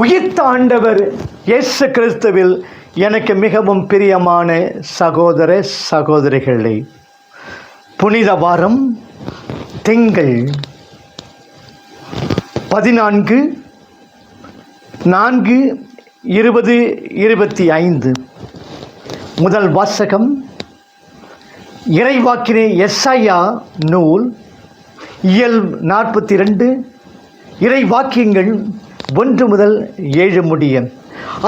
உயிர்த்த ஆண்டவர் இயேசு கிறிஸ்துவில் எனக்கு மிகவும் பிரியமான சகோதர சகோதரிகளே புனித வாரம் திங்கள் பதினான்கு நான்கு இருபது இருபத்தி ஐந்து. முதல் வாசகம் இறைவாக்கினே எஸ்ஐயா நூல் இயல் நாற்பத்தி ரெண்டு இறை வாக்கியங்கள் ஒன்று முதல் ஏழு முடியும்.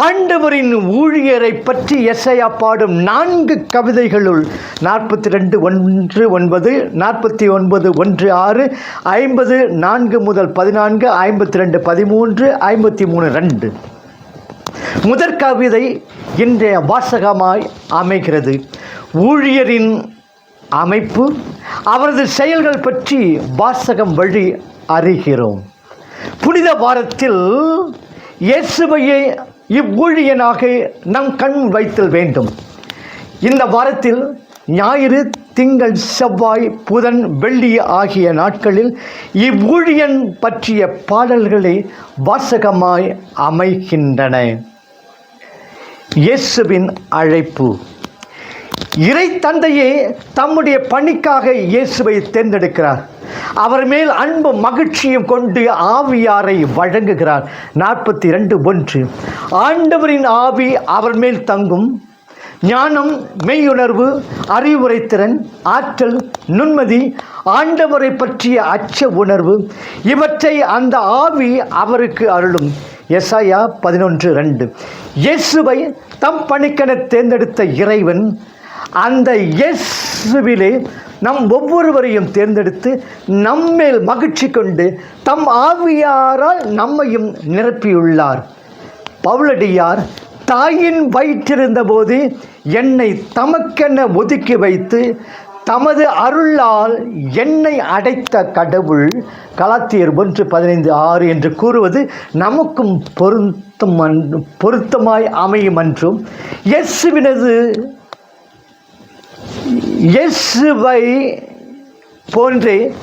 ஆண்டவரின் ஊழியரை பற்றி எஸ்ஐயா பாடும் நான்கு கவிதைகளுள் நாற்பத்தி ரெண்டு ஒன்று ஒன்பது நாற்பத்தி ஒன்பது ஒன்று ஆறு ஐம்பது நான்கு முதல் பதினான்கு ஐம்பத்தி ரெண்டு பதிமூன்று ஐம்பத்தி மூணு ரெண்டு. முதற் கவிதை இன்றைய வாசகமாய் அமைகிறது. ஊழியரின் அமைப்பு அவரது செயல்கள் பற்றி வாசகம் வழி அறிகிறோம். புனித வாரத்தில் இயேசுவையை இவ்வூழியனாக நம் கண் வைத்தல் வேண்டும். இந்த வாரத்தில் ஞாயிறு திங்கள் செவ்வாய் புதன் வெள்ளி ஆகிய நாட்களில் இவ்வூழியன் பற்றிய பாடல்களை வாசகமாய் அமைகின்றன. இயேசுவின் அழைப்பு. இறை தந்தையே தம்முடைய பணிக்காக இயேசுவை தேர்ந்தெடுக்கிறார். அவர் மேல் அன்பு மகிழ்ச்சியும் கொண்டு ஆவியாரை வழங்குகிறார். நாற்பத்தி ரெண்டு ஒன்று. ஆண்டவரின் ஆவி அவர் மேல் தங்கும். ஞானம் மெய்யுணர்வு அறிவுரைத்திறன் ஆற்றல் நுண்மதி ஆண்டவரை பற்றிய அச்ச உணர்வு இவற்றை அந்த ஆவி அவருக்கு அருளும். எஸ்ஐயா பதினொன்று ரெண்டு. இயேசுவை தம் பணிக்கென தேர்ந்தெடுத்த இறைவன் அந்த இயேசுவிலே நம் ஒவ்வொருவரையும் தேர்ந்தெடுத்து நம்மேல் மகிழ்ச்சி கொண்டு தம் ஆவியாரால் நம்மையும் நிரப்பியுள்ளார். பவுலடியார் தாயின் வயிற்றிருந்தபோது என்னை தமக்கென ஒதுக்கி வைத்து தமது அருளால் என்னை அடைத்த கடவுள் கலாத்தியர் ஒன்று பதினைந்து ஆறு என்று கூறுவது நமக்கும் பொருத்தம் அன்- பொருத்தமாய் அமையும் என்றும் இயேசுவினது இயேசுவை போன்றே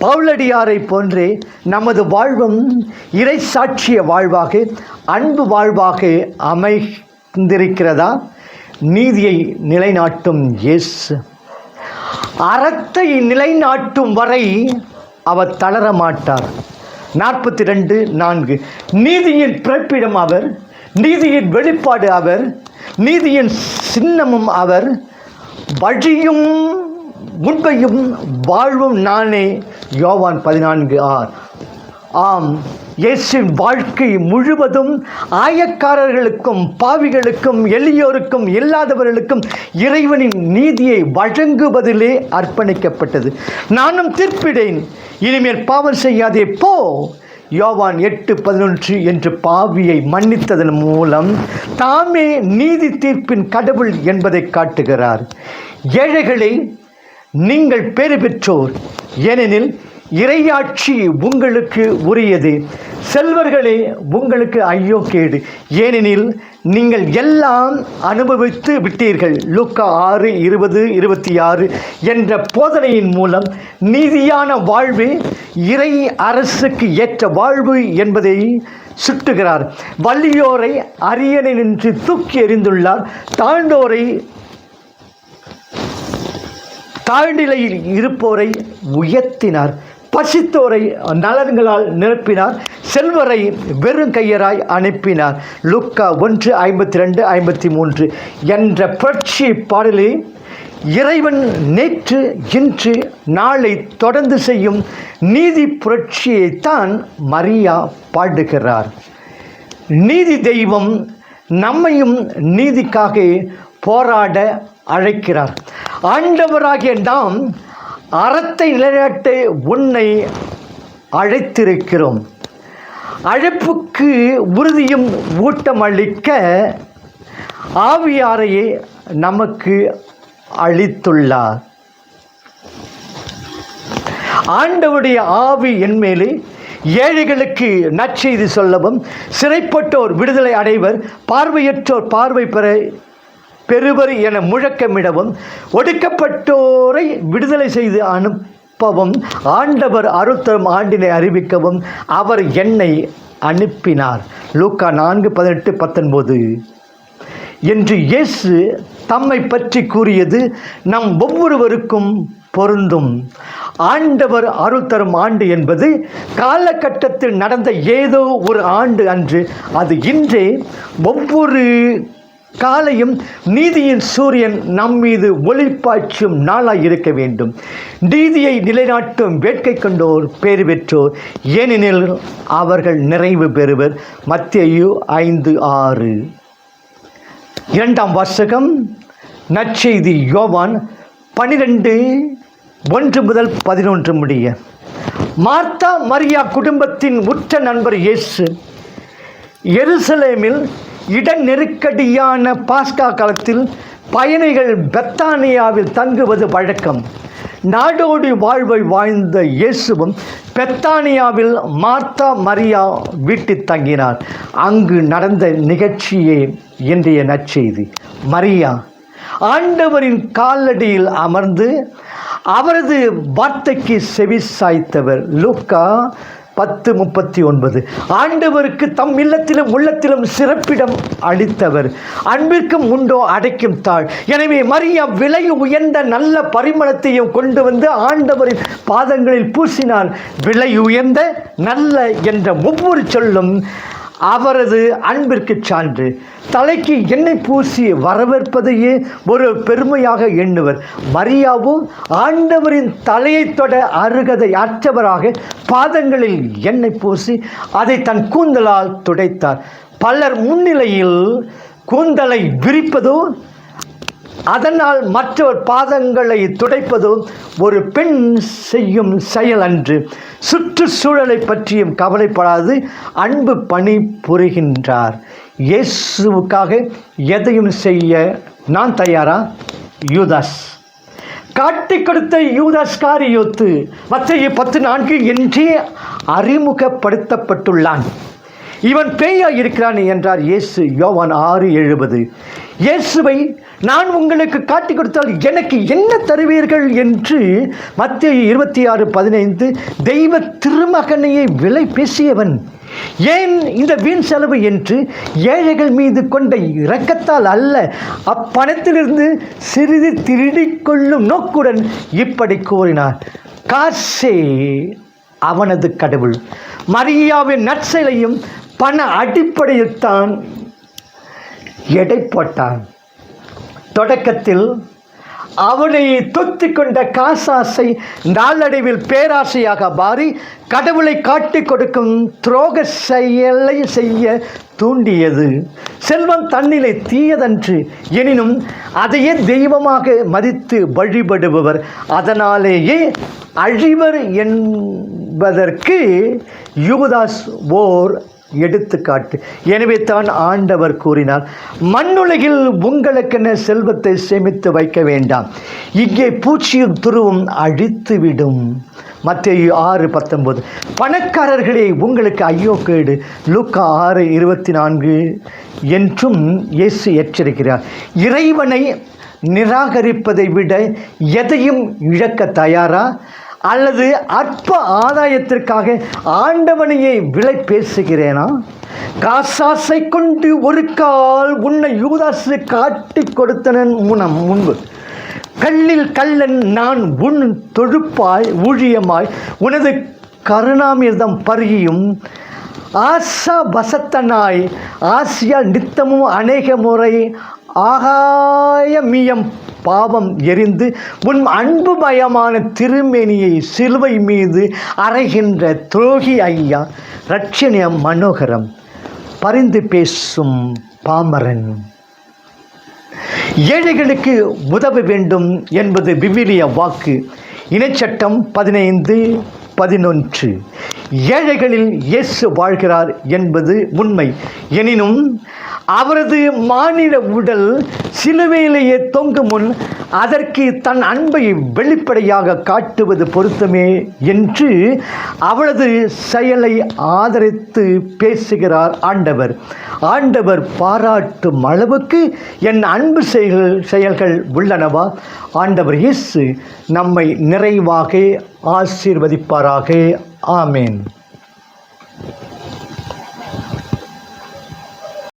பவுலடியாரை போன்றே நமது வாழ்வும் இறை சாட்சிய வாழ்வாக அன்பு வாழ்வாக அமைந்திருக்கிறதா? நீதியை நிலைநாட்டும் இயேசு. அறத்தை நிலைநாட்டும் வரை அவர் தளர மாட்டார். நாற்பத்தி ரெண்டு நான்கு. நீதியின் பிறப்பிடம் அவர் நீதியின் வெளிப்பாடு அவர் நீதியின் சின்னமும் அவர் வழியும் உண்மையும் வாழ்வும் நானே. யோவான் பதினான்கு ஆர் ஆம் இயேசின் வாழ்க்கை முழுவதும் ஆயக்காரர்களுக்கும் பாவிகளுக்கும் எளியோருக்கும் இல்லாதவர்களுக்கும் இறைவனின் நீதியை வழங்குவதிலே அர்ப்பணிக்கப்பட்டது. நானும் தீர்ப்பிடேன். இனிமேல் பாவம் செய்யாதே போ. யோவான் எட்டு பதினொன்று என்று பாவியை மன்னித்ததன் மூலம் தாமே நீதி தீர்ப்பின் கடவுள் என்பதை காட்டுகிறார். ஏழைகளை நீங்கள் பேறு பெற்றோர் ஏனெனில் இறையாட்சி உங்களுக்கு உரியது. செல்வர்களே உங்களுக்கு ஐயோ கேடு. ஏனெனில் நீங்கள் எல்லாம் அனுபவித்து விட்டீர்கள். லூக்கா ஆறு இருபது இருபத்தி ஆறு என்ற போதனையின் மூலம் நீதியான வாழ்வு இறை அரசுக்கு ஏற்ற வாழ்வு என்பதை சுட்டுகிறார். வள்ளியோரை அரியணை நின்று தூக்கி எறிந்துள்ளார். தாழ்ந்தோரை தாழ்நிலையில் இருப்போரை உயர்த்தினார். பசித்தோரை நலன்களால் நிரப்பினார். செல்வரை வெறும் கையராய் அனுப்பினார். லுக்கா ஒன்று ஐம்பத்தி ரெண்டு ஐம்பத்தி மூன்று என்ற புரட்சி பாடலில் இறைவன் நேற்று இன்று நாளை தொடர்ந்து செய்யும் நீதி புரட்சியைத்தான் மரியா பாடுகிறார். நீதி தெய்வம் நம்மையும் நீதிக்காக போராட அழைக்கிறார். ஆண்டவராகிய நாம் அறத்தை நிலைநாட்ட உன்னை அழைத்திருக்கிறோம். அழைப்புக்கு உறுதியும் ஊட்டமளிக்க ஆவியாரையே நமக்கு அளித்துள்ளார். ஆண்டவுடைய ஆவி என்மேலே ஏழைகளுக்கு நற்செய்தி சொல்லவும் சிறைப்பட்டோர் விடுதலை அடைவர் பார்வையற்றோர் பார்வை பெற பெறுவர் என முழக்கமிடவும் ஒடுக்கப்பட்டோரை விடுதலை செய்து அனுப்பவும் ஆண்டவர் அருத்தரும் ஆண்டினை அறிவிக்கவும் அவர் என்னை அனுப்பினார். லூக்கா நான்கு பதினெட்டு பத்தொன்பது. என்று இயேசு தம்மை பற்றி கூறியது நம் ஒவ்வொருவருக்கும் பொருந்தும். ஆண்டவர் அருள் தரும் ஆண்டு என்பது காலகட்டத்தில் நடந்த ஏதோ ஒரு ஆண்டு அன்று. அது இன்றே ஒவ்வொரு காலையும் நீதியின் சூரியன் நம் மீது ஒளிப்பாய்ச்சும் நாளாய் இருக்க வேண்டும். நீதியை நிலைநாட்டும் வேட்கை கொண்டோர் பேறு பெற்றோர் ஏனெனில் அவர்கள் நிறைவு பெறுவர். மத்தியு ஐந்து ஆறு. இரண்டாம் வாசகம் நற்செய்தி யோவான் பனிரெண்டு ஒன்று முதல் பதினொன்று முடிய. மார்த்தா மரியா குடும்பத்தின் உற்ற நண்பர் இயேசு எருசலேமில் இட நெருக்கடியான பாஸ்கா காலத்தில் பயணிகள் பெத்தானியாவில் தங்குவது வழக்கம். நாடோடி வாழ்வை வாழ்ந்த இயேசுவும் பெத்தானியாவில் மார்த்தா மரியா வீட்டில் தங்கினார். அங்கு நடந்த நிகழ்ச்சியே இன்றைய நற்செய்தி. மரியா ஆண்டவரின் காலடியில் அமர்ந்து அவரது வார்த்தைக்கு செவி சாய்த்தவர் லூக்கா பத்து முப்பத்தி ஒன்பது. ஆண்டவருக்கு தம் இல்லத்திலும் உள்ளத்திலும் சிறப்பிடம் அளித்தவர். அன்பிற்கும் உண்டோ அடைக்கும் தாழ். எனவே மரியா விலை உயர்ந்த நல்ல பரிமளத்தையும் கொண்டு வந்து ஆண்டவரின் பாதங்களில் பூசினால் விலை உயர்ந்த நல்ல என்ற ஒவ்வொரு சொல்லும் அவரது அன்பிற்கு சான்று. தலைக்கு எண்ணெய் பூசி வரவேற்பதையே ஒரு பெருமையாக எண்ணுவர். மரியாவும் ஆண்டவரின் தலையை தொட அருகதை அற்றவராக பாதங்களில் எண்ணெய் பூசி அதை தன் கூந்தலால் துடைத்தார். பலர் முன்னிலையில் கூந்தலை விரிப்பதோ அதனால் மற்றவர் பாதங்களை துடைப்பதும் ஒரு பெண் செய்யும் செயல் அன்று. சுற்றுச்சூழலை பற்றியும் கவலைப்படாது அன்பு பணி புரிகின்றார். இயேசுவுக்காக எதையும் செய்ய நான் தயாரா? யூதாஸ். காட்டிக் கொடுத்த யூதாஸ் காரியோத்து மற்ற பத்து நான்கு என்றே அறிமுகப்படுத்தப்பட்டுள்ளான். இவன் பேயா இருக்கிறான் என்றார் இயேசு. யோவான் ஆறு எழுபது. இயேசுவை நான் உங்களுக்கு காட்டிக் கொடுத்தால் எனக்கு என்ன தருவீர்கள் என்று மத்திய இருபத்தி ஆறு பதினைந்து தெய்வ திருமகனையை விலை பேசியவன். ஏன் இந்த வீண் செலவு என்று ஏழைகள் மீது கொண்ட இரக்கத்தால் அல்ல அப்பணத்திலிருந்து சிறிது திருடிக்கொள்ளும் நோக்குடன் இப்படி கூறினார். காசே அவனது கடவுள். மரியாவின் நற்செயலையும் பண அடிப்படையில் தான் எடை போட்டான். தொடக்கத்தில் அவனை தொத்து கொண்ட காசாசை நாளடைவில் பேராசையாக மாறி கடவுளை காட்டிக் கொடுக்கும் துரோக செயலை செய்ய தூண்டியது. செல்வம் தன்னிலை தீயதன்று. எனினும் அதையே தெய்வமாக மதித்து வழிபடுபவர். அதனாலேயே அழிவர் என்பதற்கு யுவதாஸ் ஓர் எடுத்துக்காட்டு. எனவே தான் ஆண்டவர் கூறினார் மண்ணுலகில் உங்களுக்கென செல்வத்தை சேமித்து வைக்க வேண்டாம். இங்கே பூச்சியும் துருவும் அழித்துவிடும். மத்திய ஆறு பத்தொன்பது. பணக்காரர்களே உங்களுக்கு ஐயோ கேடு. லூக்கா ஆறு இருபத்தி நான்கு என்றும் இயேசு எச்சரிக்கிறார் இறைவனை நிராகரிப்பதை விட எதையும் இழக்க தயாரா? அல்லது அற்ப ஆதாயத்திற்காக ஆண்டவனையே விலை பேசுகிறேனா? காசாசை கொண்டு ஒரு கால் உன்னை யூதாசு காட்டி கொடுத்தனன் முனம் முன்பு. கல்லில் கல்லன் நான் உன் தொழுப்பாய் ஊழியமாய் உனது கருணாமிர்தம் பருகியும் ஆசா வசத்தனாய் ஆசியா நித்தமும் அநேக முறை ஆகாயமியம் பாவம் எரிந்து உன் அன்புமயமான திருமேனியை சிலுவை மீது அறைகின்ற துரோகி ஐயா ரட்சணிய மனோகரம் பரிந்து பேசும் பாமரன். ஏழைகளுக்கு உதவ வேண்டும் என்பது விவிலிய வாக்கு. இணைச்சட்டம் பதினைந்து பதினொன்று. ஏழைகளில் இயேசு வாழ்கிறார் என்பது உண்மை. எனினும் அவரது மானிட உடல் சிலுவையிலேயே தொங்கும் முன் அதற்கு தன் அன்பை வெளிப்படையாக காட்டுவது பொருத்தமே என்று அவளது செயலை ஆதரித்து பேசுகிறார் ஆண்டவர். ஆண்டவர் பாராட்டும் அளவுக்கு என் அன்பு செயல்கள் செயல்கள் உள்ளனவா? ஆண்டவர் இயேசு நம்மை நிறைவாக ஆசீர்வதிப்பாராக. ஆமேன்.